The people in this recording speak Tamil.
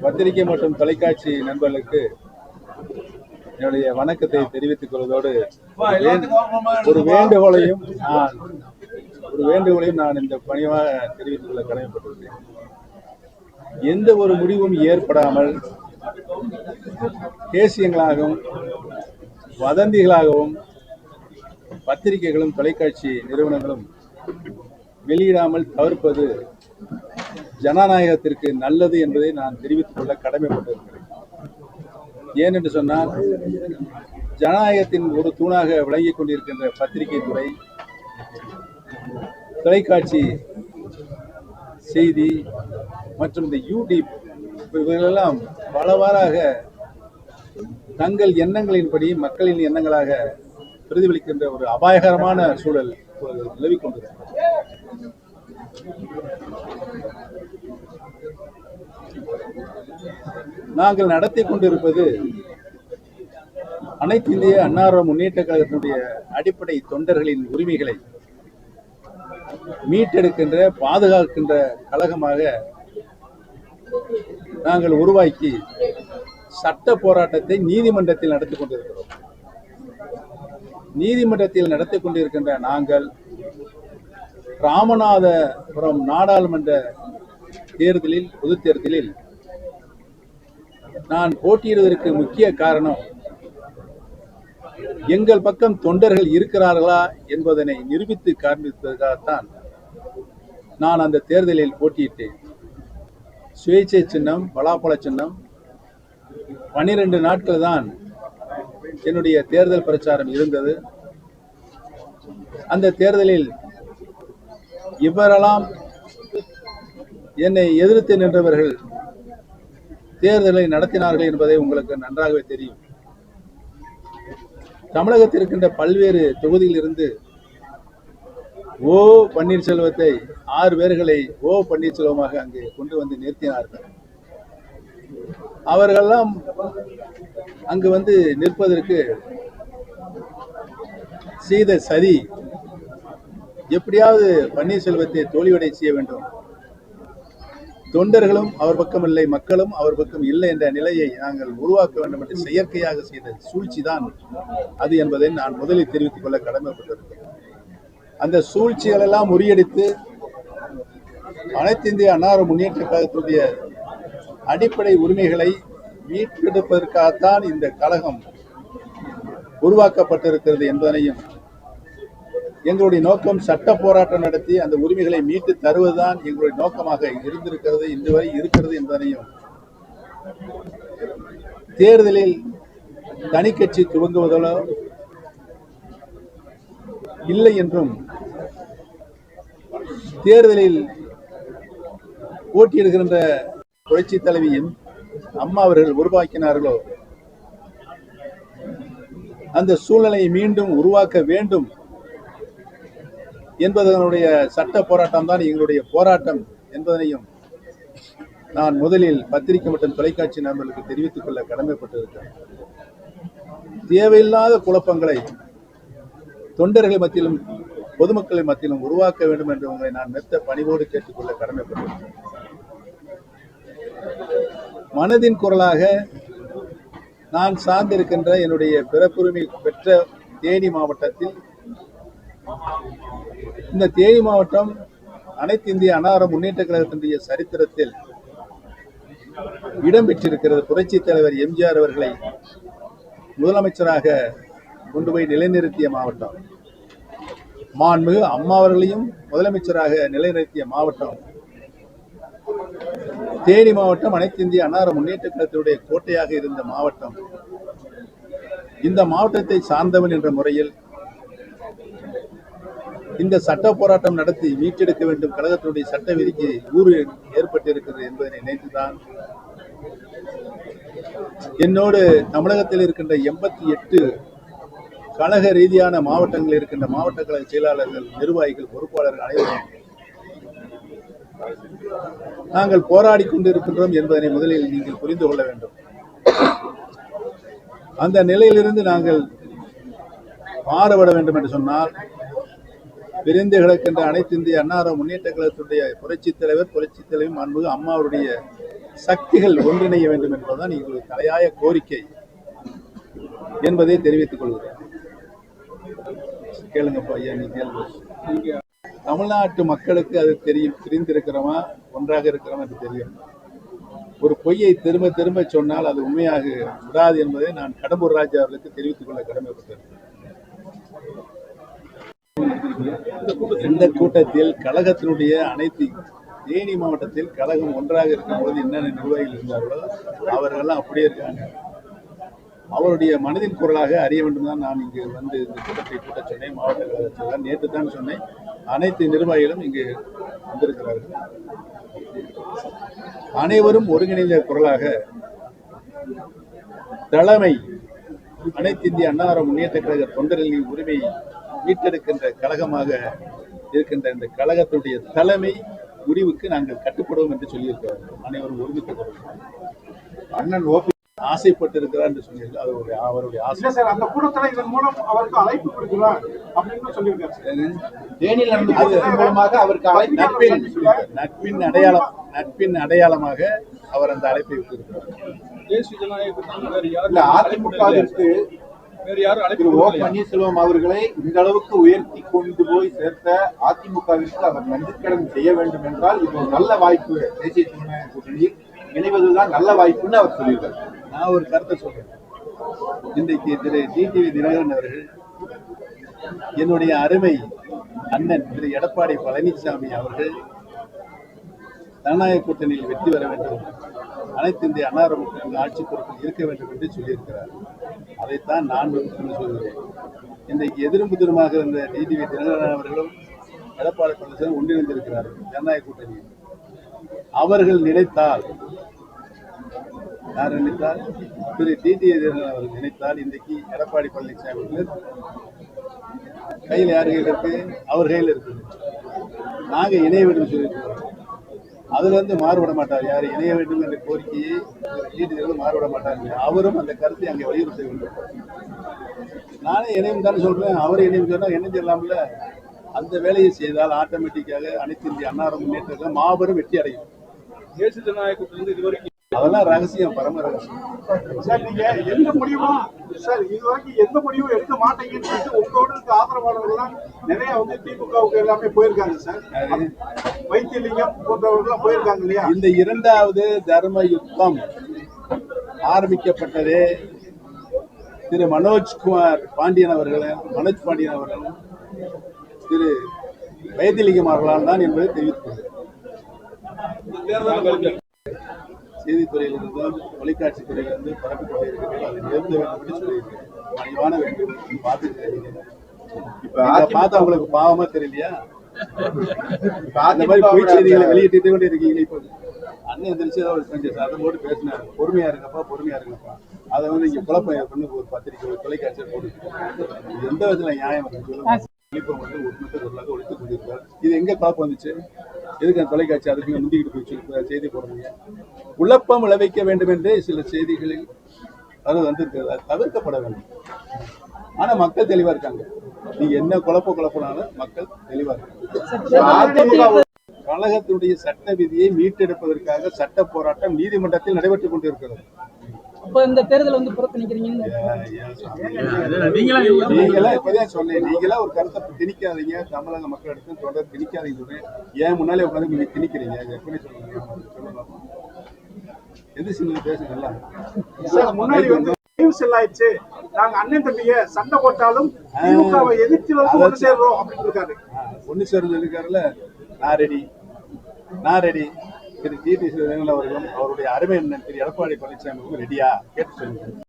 பத்திரிகை மற்றும் தொலைக்காட்சி நண்பர்களுக்கு என்னுடைய வணக்கத்தை தெரிவித்துக் கொள்வதோடு ஒரு வேண்டுகோளையும் நான் ஒரு வேண்டுகோளையும் நான் இந்த பணிவாக தெரிவித்துக் கொள்ள கடமைப்பட்டிருக்கிறேன். எந்த ஒரு முடிவும் ஏற்படாமல் தேசியங்களாகவும் வதந்திகளாகவும் பத்திரிகைகளும் தொலைக்காட்சி நிறுவனங்களும் வெளியிடாமல் தவிர்ப்பது ஜனநாயகத்திற்கு நல்லது என்பதை நான் தெரிவித்துக் கொள்ள கடமைப்பட்டிருக்கிறேன். ஏன் என்று சொன்னால் ஜனநாயகத்தின் ஒரு தூணாக விளங்கிக் கொண்டிருக்கின்ற பத்திரிகை துறை தொலைக்காட்சி செய்தி மற்றும் இந்த யூடியூப் இவர்களெல்லாம் பலவாறாக தங்கள் எண்ணங்களின்படி மக்களின் எண்ணங்களாக பிரதிபலிக்கின்ற ஒரு அபாயகரமான சூழல் நிலவிக்கொண்டிருக்கிறது நிலவிக் நாங்கள் நடத்தி கொண்டிருப்பது அனைத்து இந்திய அன்னார முன்னேற்ற கழகத்தினுடைய அடிப்படை தொண்டர்களின் உரிமைகளை மீட்டெடுக்கின்ற பாதுகாக்கின்ற கழகமாக நாங்கள் உருவாக்கி சட்ட போராட்டத்தை நீதிமன்றத்தில் நடத்தி கொண்டிருக்கிறோம். நீதிமன்றத்தில் நடத்தி கொண்டிருக்கின்ற நாங்கள் ராமநாதபுரம் நாடாளுமன்ற தேர்தலில் பொதுத் தேர்தலில் நான் போட்டியிடுவதற்கு முக்கிய காரணம் எங்கள் பக்கம் தொண்டர்கள் இருக்கிறார்களா என்பதனை நிரூபித்து காண்பிப்பதற்காகத்தான் நான் அந்த தேர்தலில் போட்டியிட்டேன். சுயேட்சை சின்னம் பலாப்பழ சின்னம் பன்னிரண்டு நாட்கள் தான் என்னுடைய தேர்தல் பிரச்சாரம் இருந்தது. அந்த தேர்தலில் இவரெல்லாம் என்னை எதிர்த்து நின்றவர்கள் தேர்தலை நடத்தினார்கள் என்பதை உங்களுக்கு நன்றாகவே தெரியும். தமிழகத்தில் இருக்கின்ற பல்வேறு தொகுதியில் இருந்து ஓ பன்னீர்செல்வத்தை ஆறு பேர்களை ஓ பன்னீர்செல்வமாக அங்கு கொண்டு வந்து நிறுத்தினார்கள். அவர்களெல்லாம் அங்கு வந்து நிற்பதற்கு செய்த சதி எப்படியாவது பன்னீர்செல்வத்தை தோல்வியடை செய்ய வேண்டும். தொண்டர்களும் அவர் பக்கம் இல்லை மக்களும் அவர் பக்கம் இல்லை என்ற நிலையை நாங்கள் உருவாக்க வேண்டும் என்று செயற்கையாக செய்த சூழ்ச்சி தான் அது என்பதை நான் முதலில் தெரிவித்துக் கொள்ள கடமைப்பட்டிருக்கிறேன். அந்த சூழ்ச்சிகளெல்லாம் முறியடித்து அனைத்து இந்திய அன்னார முன்னேற்ற கழகத்துடைய அடிப்படை உரிமைகளை மீட்டெடுப்பதற்காகத்தான் இந்த கழகம் உருவாக்கப்பட்டிருக்கிறது என்பதனையும் எங்களுடைய நோக்கம் சட்ட போராட்டம் நடத்தி அந்த உரிமைகளை மீட்டு தருவதுதான் எங்களுடைய நோக்கமாக இருந்திருக்கிறது இன்று வரை இருக்கிறது என்பதனையும். தேர்தலில் தனி கட்சி துவங்குவதோ இல்லை என்றும் தேர்தலில் போட்டியிடுகின்ற புரட்சி தலைவியின் அம்மா அவர்கள் உருவாக்கினார்களோ அந்த சூழ்நிலையை மீண்டும் உருவாக்க வேண்டும் என்பதனுடைய சட்ட போராட்டம் தான் எங்களுடைய போராட்டம் என்பதனையும் நான் முதலில் பத்திரிகை மற்றும் தொலைக்காட்சி நண்பர்களுக்கு தெரிவித்துக் கொள்ள கடமைப்பட்டிருக்கிறேன். தேவையில்லாத குழப்பங்களை தொண்டர்கள் மத்தியிலும் பொதுமக்களின் மத்தியிலும் உருவாக்க வேண்டும் என்று உங்களை நான் மெத்த பணிவோடு கேட்டுக்கொள்ள கடமைப்பட்டிருக்கிறேன். மனதின் குரலாக நான் சார்ந்திருக்கின்ற என்னுடைய பிறப்புரிமை பெற்ற தேனி மாவட்டத்தில் இந்த தேனி மாவட்டம் அனைத்து இந்திய அன்னார முன்னேற்ற கழகத்தினுடைய சரித்திரத்தில் இடம்பெற்றிருக்கிறது புரட்சி தலைவர் எம்ஜிஆர் அவர்களை முதலமைச்சராக கொண்டு போய் நிலைநிறுத்திய மாவட்டம். மாண்புமிகு அம்மா அவர்களையும் முதலமைச்சராக நிலைநிறுத்திய மாவட்டம். தேனி மாவட்டம் அனைத்து இந்திய அன்னார முன்னேற்ற கழகத்தினுடைய கோட்டையாக இருந்த மாவட்டம். இந்த மாவட்டத்தை சார்ந்தவன் என்ற முறையில் இந்த சட்ட போராட்டம் நடத்தி மீட்டெடுக்க வேண்டும். கழகத்தினுடைய சட்ட விதிக்கு ஊறு ஏற்பட்டிருக்கிறது என்பதை நினைத்துதான் என்னோடு தமிழகத்தில் இருக்கின்ற எண்பத்தி எட்டு கழக ரீதியான மாவட்டங்களில் இருக்கின்ற மாவட்ட கழக செயலாளர்கள் நிர்வாகிகள் பொறுப்பாளர்கள் அனைவரும் நாங்கள் போராடி கொண்டிருக்கின்றோம் என்பதனை முதலில் நீங்கள் புரிந்து கொள்ள வேண்டும். அந்த நிலையிலிருந்து நாங்கள் மாறுபட வேண்டும் என்று சொன்னால் விரைந்து கிடக்கின்ற அனைத்து இந்திய அன்னார முன்னேற்ற கழகத்துடைய புரட்சி தலைவர் புரட்சி தலைவர் மாண்புமிகு அம்மாவுடைய சக்திகள் ஒன்றிணைய வேண்டும் என்பதுதான் எங்களுடைய தலையாய கோரிக்கை என்பதை தெரிவித்துக் கொள்கிறேன். கேளுங்கப்பா ஐயா நீ கேளுங்க. தமிழ்நாட்டு மக்களுக்கு அது தெரியும் பிரிந்திருக்கிறோமா ஒன்றாக இருக்கிறோமா அது தெரியும். ஒரு பொய்யை திரும்ப திரும்ப சொன்னால் அது உண்மையாக விடாது என்பதை நான் கடம்பூர் ராஜா அவர்களுக்கு தெரிவித்துக் கொள்ள கடமைப்பட்டிருக்கிறேன். இந்த கூட்டத்தில் கழகத்தினுடைய அனைத்து தேனி மாவட்டத்தில் கழகம் ஒன்றாக இருக்கும் பொழுது என்னென்ன நிர்வாகிகள் இருந்தார்களோ அவர்கள்லாம் அப்படியே இருக்காங்க. அவருடைய மனதின் குரலாக அறிய வேண்டும் தான் நான் இங்கு வந்து இந்த கூட்டத்தை கூட்ட சொன்னேன் மாவட்ட கழகத்தில் நேற்று தான் சொன்னேன். அனைத்து நிர்வாகிகளும் இங்கு வந்திருக்கிறார்கள். அனைவரும் ஒருங்கிணைந்த குரலாக தலைமை அனைத்து இந்திய அன்னார முன்னேற்ற கழக தொண்டர்களின் உரிமை மீட்டெடுக்கின்ற கழகமாக இருக்கின்ற இந்த கழகத்துடைய தலைமை முடிவுக்கு நாங்கள் கட்டுப்படுவோம் என்று சொல்லியிருக்கிறார்கள் அனைவரும் ஒருமித்த அண்ணன் ஓபி ஆசைப்பட்டிருக்கிறார் என்று சொன்னீர்கள். அது ஒரு அவருடைய ஆசை. சார் அந்த கூட்டத்துல இதன் மூலம் அவருக்கு அழைப்பு கொடுக்கிறார் அப்படின்னு சொல்லியிருக்காரு மூலமாக அவருக்கு அழைப்பு நட்பின் நட்பின் அடையாளம் நட்பின் அடையாளமாக அவர் அந்த அழைப்பை விட்டிருக்கிறார். தேசிய ஜனநாயக கூட்டணி வேறு யாரும் இல்ல அதிமுகவிற்கு திரு ஓ? பன்னீர்செல்வம் அவர்களை இந்த அளவுக்கு உயர்த்தி கொண்டு போய் சேர்த்த அதிமுகவிற்கு அவர் நன்றிக்கடன் செய்ய வேண்டும் என்றால் இது ஒரு நல்ல வாய்ப்பு. தேசிய ஜனநாயக கூட்டணியில் இணைவதுதான் நல்ல வாய்ப்புன்னு அவர் சொல்லியிருக்காரு. நான் ஒரு கருத்தை சொல்றேன். இன்றைக்கு திரு டிடிவி தினகரன் அவர்கள் என்னுடைய அருமை அண்ணன் திரு எடப்பாடி பழனிசாமி அவர்கள் ஜனநாயக கூட்டணியில் வெற்றி பெற வேண்டும். அனைத்து இந்திய அன்னார மக்களுக்கு ஆட்சி பொறுப்பில் இருக்க வேண்டும் என்று சொல்லியிருக்கிறார். அதைத்தான் நான் சொல்கிறேன். இன்றைக்கு எதிரும் புதிருமாக இருந்த டிடிவி தினகரன் அவர்களும் எடப்பாடி பழனிசாமி ஒன்றிணைந்திருக்கிறார்கள் ஜனநாயக கூட்டணியில் அவர்கள் நினைத்தால் யார் நினைத்தால்? திரு டிடி அவர்கள் நினைத்தால் இன்றைக்கு எடப்பாடி பழனிசாமி அவர்கள் கையில் யார் கையில் இருக்கு? அவர் கையில் இருக்கு நாங்கள் இணைய வேண்டும் சொல்லியிருக்கிறோம். அதுல இருந்து மாறுபட மாட்டார் யார் இணைய வேண்டும் என்ற கோரிக்கையை டிடி மாறுபட மாட்டார் அவரும் அந்த கருத்தை அங்கே வலியுறுத்த வேண்டும் நானே இணையம் தானே சொல்றேன். அவர் இணையம் சொன்னா செய்யலாம்ல? அந்த வேலையை செய்தால் ஆட்டோமேட்டிக்காக அனைத்து இந்திய அன்னாரம் முன்னேற்றத்தில் மாபெரும் வெற்றி அடையும் தேசிய ஜனநாயக இதுவரைக்கும் அதெல்லாம் ரகசியம் பரம ரகசியம். சார் நீங்க எந்த முடிவும் சார் இதுவரைக்கும் எந்த முடிவும் எடுக்க மாட்டீங்கன்னு சொல்லிட்டு உங்களோட இருக்க ஆதரவாளர்கள்லாம் நிறைய வந்து திமுகவுக்கு எல்லாமே போயிருக்காங்க சார்? வைத்தியலிங்கம் போன்றவர்கள்லாம் போயிருக்காங்க இல்லையா? இந்த இரண்டாவது தர்ம யுத்தம் ஆரம்பிக்கப்பட்டதே திரு மனோஜ்குமார் பாண்டியன் அவர்களும் மனோஜ் பாண்டியன் அவர்களும் திரு வைத்திலிங்கம் அவர்களால் தான் என்பதை தெரிவித்துள்ளது தேர்தல் செய்தித்துறையிலிருந்தும் தொலைக்காட்சி துறையிலிருந்து பரப்பிக் கொண்டே இருக்கிறீர்கள் அதை நிறுத்த வேண்டும் என்று சொல்லியிருக்கிறேன் பணிவான வேண்டும் பார்த்துருக்கீங்க இப்ப இதை பார்த்தா உங்களுக்கு பாவமா தெரியலையா? அந்த மாதிரி பொய் செய்திகளை வெளியிட்டு கொண்டு இருக்கீங்களே இப்போ. அண்ணன் எந்திரிச்சு ஏதோ ஒரு கொஞ்சம் சதம் போட்டு பேசினாரு. பொறுமையா இருங்கப்பா பொறுமையா இருங்கப்பா. அதை வந்து இங்க குழப்பம் பண்ணி ஒரு பத்திரிக்கை ஒரு தொலைக்காட்சியில் போட்டு எந்த விதத்துல நியாயம் இருக்கு குழப்பம் வந்து ஒட்டுமொத்த பொருளாக ஒழித்துக் கொண்டிருக்கிறார். இது எங்க குழப்பம் வந்துச்சு? எதுக்கு அந்த தொலைக்காட்சி அதுக்கு முந்திக்கிட்டு போயிடுச்சு செய்தி போடுறீங்க? குழப்பம் விளைவிக்க வேண்டும் என்றே சில செய்திகளில் அது வந்திருக்கிறது. அது தவிர்க்கப்பட வேண்டும். ஆனா மக்கள் தெளிவா இருக்காங்க. நீங்க என்ன குழப்ப குழப்பினாலும் மக்கள் தெளிவா இருக்காங்க. கழகத்தினுடைய சட்ட விதியை மீட்டெடுப்பதற்காக சட்ட போராட்டம் நீதிமன்றத்தில் நடைபெற்றுக் கொண்டிருக்கிறது. அப்ப இந்த தேர்தலை வந்து புறக்கணிக்கிறீங்க நீங்களா இப்பதான் சொன்னேன் நீங்களா ஒரு கருத்தை திணிக்காதீங்க. தமிழக மக்களிடத்தில் தொடர் திணிக்காதீங்க சொல்றேன். ஏன் முன்னாலே உட்காந்து நீங்க திணிக்கிறீங்க? எப்படி சொல்லலாம் எது சின்ன பேசுங்கல்ல சார் முன்னாடி வந்து நியூஸ் ஆயிடுச்சு. நாங்க அண்ணன் தம்பிய சண்டை போட்டாலும் திமுகவை எதிர்த்து வந்து ஒன்று சேர்றோம் அப்படின்னு இருக்காரு. ஒன்னு சேர்ந்து இருக்காருல்ல. நான் ரெடி நான் ரெடி திரு டிடி அவர்களும் அவருடைய அருமை என்ன திரு எடப்பாடி பழனிசாமி அவர்களும் ரெடியா கேட்டு சொல்லுங்க